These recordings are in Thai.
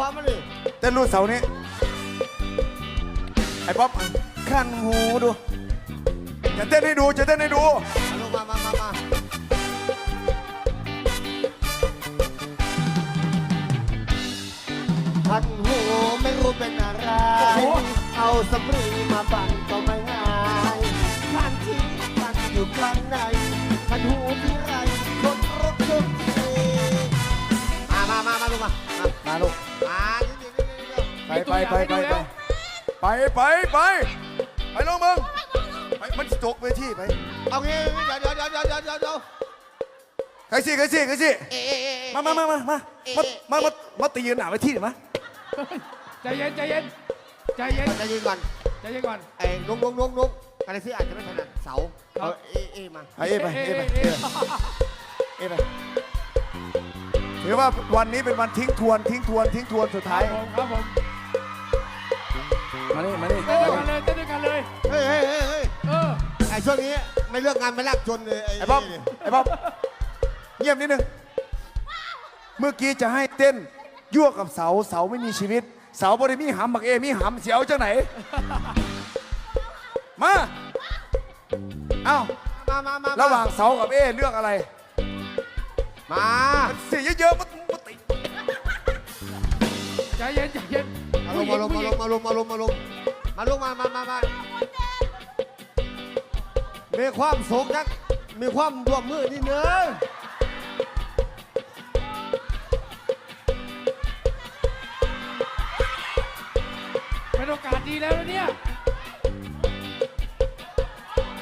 ร้อมมาดิเต้นรูดเสานี้ ไอ้ป๊อปขั้นหูดู จะเต้นให้ดู จะเต้นให้ดูมาลงมามามามาพันหูไม่รู้เป็นอะไร เอาสำลีมาบังก็ไม่ง่ายพันที่พันอยู่ข้างในพันหูที่ไรคนรถทุกทีมามามามาลงมามามาลูก ไปไปไปไปไปไปไปไปไปลงมึงไปมันจกเวทีไปเอางี้เดี๋ยวเดี๋ยวเดี๋ยวเดี๋ยวเดี๋ยวเดี๋ยวเดี๋ยวใครสิใครสิใครสิเอ๊ะเอ๊ะเอ๊ะเอ๊ะมามามามามามามามามาตีกันหนาเวทีหน่อยมาใจเย็นใจเย็นใจเย็นใจเย็นก่อนใจเย็นก่อนไอ้นุ๊กนุ๊กนุ๊กนุ๊กอะไรที่อาจจะไม่ถนัดเสาครัเอาบเอ๊ะเอ๊ะมาเอาเอ้ไปเอ้ไปเอ้ไปเอ้ไปถือว่าวันนี้เป็นวันทิ้งทวนทิ้งทวนทิ้งทวนสุดคท้ารัยบผมครับผม มานี่มานี่เต้นด้วยกันเลยเต้นด้วยกันเลย เฮ้ยเฮ้ยเฮ้ยเฮ้ยเออ ไอ้ช่วงนี้ไม่เลือกงานไม่ลากจนเลยไอ้บ๊อบไอ้บ๊อบเงียบนิดนึง เมื่อกี้จะให้เต้นยั่วกับเสาเสาไม่มีชีวิต เสาบริมีหำบักเอมีหำเสียวจังไหน มาเอ้ามามามาระหว่างเสากับเอเลือกอะไรมาเสียเยอะๆมันมันติดใจเย็นใจเย็นมาล ผู้งหญิมางลงผู้มาหลญิงมาลงมาลงมาลงมาลงมามามามามีความโศกจักมีความร่วมมือนี่เนื้อะเป็นโอกาสดีแล้วนะเนี่ย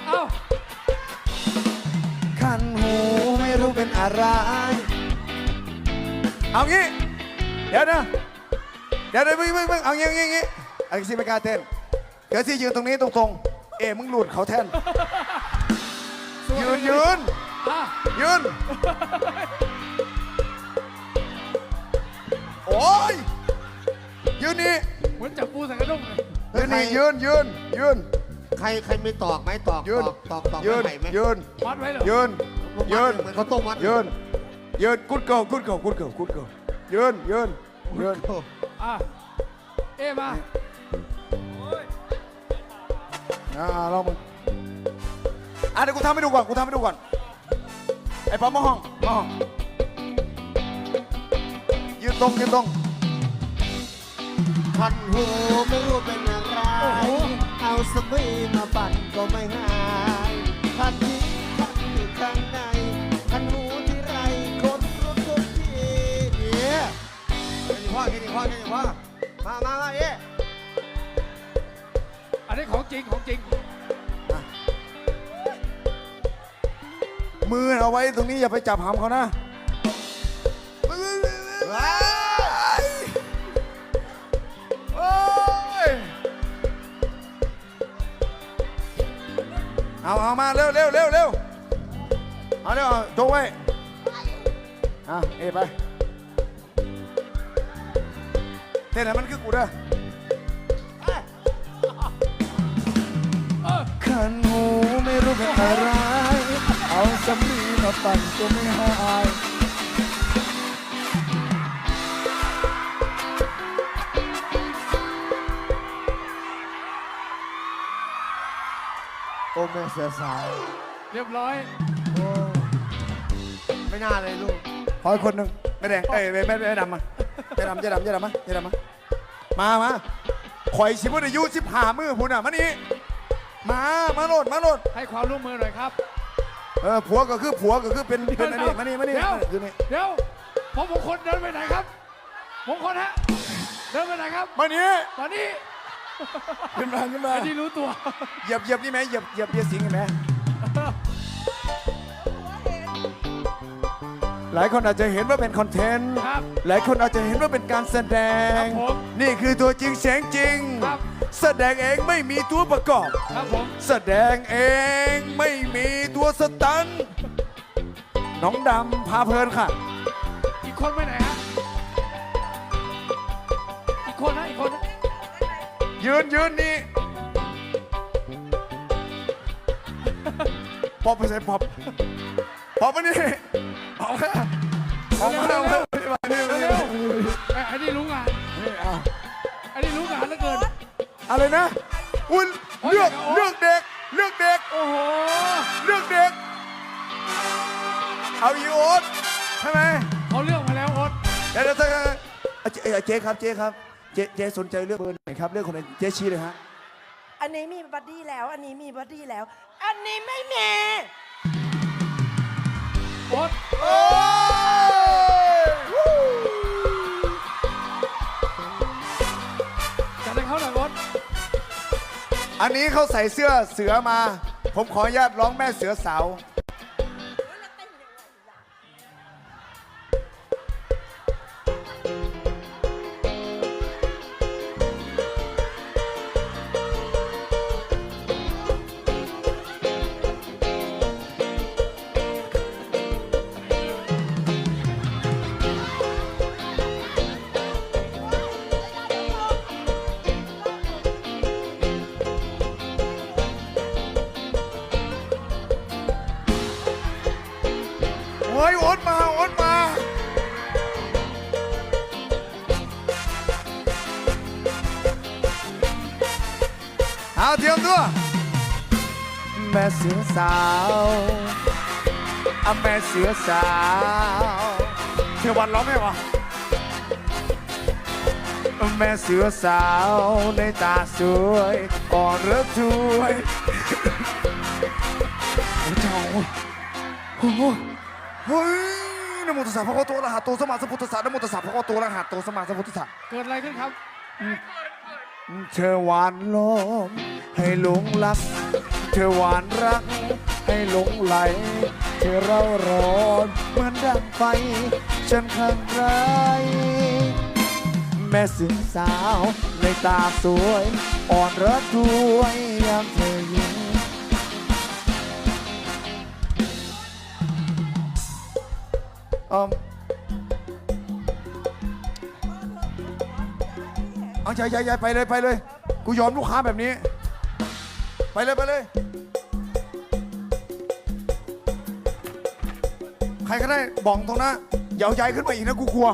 เอ้า คันหูไม่รู้เป็นอะไร เอางี้ เดี๋ยวนะ เดี๋ยวเดี๋ยวมึงมึงมึงเอางี้งี้งี้ไอ้ซีไม่กล้าเต้นเดี๋ยวซียืนตรงนี้ตรงๆ เอ๋มึงหลุดเขาแท่นสวยยืนยืนอะยืน โอ้ยยืนนี่เหมือนจับปูใส่กระด้งเลยยืนนี่ยืนยืนยืน ใครใครมีตอกไหมตอกยืน ตอกตอกตอกยืนไม้ไผ่ไหมยืน มัดไว้เหรอยืน ยืน เหมือนเขาวต้มมัดยืน ยืนกุดเก่ากุดเก่ากุดเก่ากุดเก่ายืน ยืน ยืนอ่ะ เอ๊ะมาอ่าลองมึงอะเดี๋ยวกูทำให้ดูก่อนกูทำให้ดูก่อนไอ้ป๊อปมาห้องมาห้องยืนตรงยืนตรงพันหูไม่รู้เป็นอะไรเอาสมีมาปั่นก็ไม่หายพันที่พันอยู่ข้างในพัน กินพ่อกินพ่อกินพ่อมามามาเอ๊ะอันนี้ของจริงของจริง มือเอาไว้ตรงนี้อย่าไปจับหำเขานะว้าโอ้ยเอาเอามาเร็วเร็วเร็วเร็วเอาเร็วเอาจงไว้อะเอไป เต้นให้มันคือกูเด้อเออขันหูไม่รู้เป็นอะไร เอาสำลีมาปั่นก็ไม่หายโอ้แม่เสียสาวเรียบร้อย โอ้ไม่น่าเลยลูกขออีกคนหนึ่งไม่แดงเอ้ยไม่ไม่ไม่ดำมา ไม่ดำจะดำจะดำมาจะดำมามามาข่อยสิบุญอายุสิบห้ามือพุ่นอะมานี่มามาโหลดมาโหลดให้ความร่วมมือหน่อยครับ เออผัวก็คือผัวก็คือเป็นเป็นอันนี้มานี่มานี่เดี๋ยวอยู่นี่เดี๋ยวผมมงคลเดินไปไหนครับมงคลฮะเดินไปไหนครับมานี่ตอนนี้ขึ้นมาขึ้นมาอันนี้รู้ตัวเหยียบเหยียบนี่ไหมเหยียบเหยียบเบียร์สิงห์เห็นไหม หลายคนอาจจะเห็นว่าเป็นคอนเทนต์ ครับ หลายคนอาจจะเห็นว่าเป็นการแสดง ครับผมนี่คือตัวจริงเสียงจริง ครับ แสดงเองไม่มีตัวประกอบ ครับผม แสดงเองไม่มีตัวสตันท์น้องดำพาเพลินค่ะ อีกคนไปไหนฮะ อีกคนนะอีกคนนะยืนยืนนี่ปอบไปใส่ปอบปอบมานี่ออกมา อะไรนะอุ้ยเลือกเลือกเด็ก เลือกเด็ก โอ้โห เลือกเด็ก เอาอีโอ๊ตใช่ไหมเขาเลือกมาแล้วโอ๊ตเดี๋ยวเดี๋ยวเดี๋ยวเอ่อเจ๊เอ่อเจ๊ครับเจ๊ครับเจ๊เจ๊สนใจเลือกเบอร์ไหนครับเลือกคนไหนเจ๊ชี้เลยฮะ อันนี้มีบัดดี้แล้ว อันนี้มีบัดดี้แล้ว อันนี้ไม่มี อันนี้เขาใส่เสื้อเสือมา ผมขออนุญาตร้องแม่เสือสาว โอ้ยโอ๊ตมาโอ๊ตมาเอาเทียมตัวแม่เสือสาวอะแม่เสือสาวเทวันร้องไหมวะแม่เสือสาวในตาสวยอ่อนระทวยโอ้เจ้าโอ้โห เฮ้ยนะโมตัสสะพระโคตอะระหะโตสมมาสัมพุทธัสสะนะโมตัสสะพระโคตอะระหะโตสมมาสัมพุทธัสสะเกิดอะไรขึ้นครับ เธอหวานล้อมให้หลงรัก เธอหวานรัก ให้หลงไหล เธอเร่าร้อนเหมือนดังไฟ ฉันข้างไรแม่สึงสาวในตาสวย อ่อนระทวยยามเธอยิ้ม อืมเอาใช่ใหญ่ใหญ่ไปเลยไปเลย กูยอมลูกค้าแบบนี้ ไปเลยไปเลย ใครก็ได้บอกตรงนะอย่าเอาใจขึ้นมาอีกนะกูกลัว